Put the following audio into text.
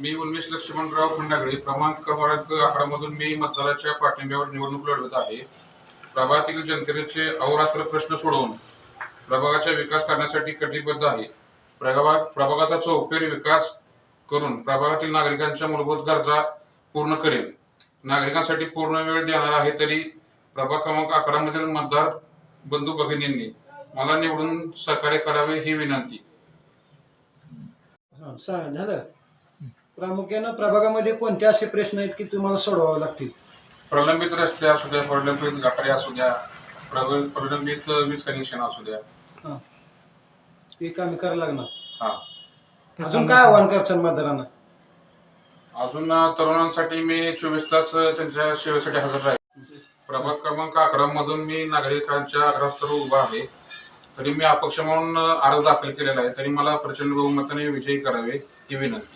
मी उन्मेष लक्ष्मणराव खंडागळे क्रमांक क्रमांक आकडामधून मी मतदाराच्या पाठिंब्यावर निवडणूक लढवत आहे. प्रभागातील जनतेचे अहोरात्र प्रश्न सोडवून प्रभागाचा विकास करण्यासाठी कटिबद्ध आहे. प्रभाग प्रभागाचा चौफेर विकास करून प्रभागातील नागरिकांच्या मूलभूत गरजा पूर्ण करेल. नागरिकांसाठी पूर्ण वेळ देणार आहे तरी प्रभाग क्रमांक अकरामधील मतदार बंधू भगिनींनी मला निवडून सहकार्य करावे ही विनंती. सांग झालं. प्रामुख्यानं प्रभागामध्ये कोणते असे प्रश्न आहेत की तुम्हाला सोडवावे लागतील? प्रलंबित रस्ते असू द्या प्रलंबित गटारे असू द्या प्रल- प्रलंबित वीज कनेक्शन असू द्या. हा. ते कामी करायला लागणार. हा. अजून काय आव्हान करशाल मतदारांना? अजून तरुणांसाठी मी चोवीस तास त्यांच्या सेवेसाठी हजर राहील. प्रभाग क्रमांक अकरा मधून मी नागरिकांच्या अग्रस्तर उभा आहे. तरी मी अपक्ष म्हणून अर्ज दाखल केलेला आहे. तरी मला प्रचंड बहुमताने विजयी करावे ही विनंती.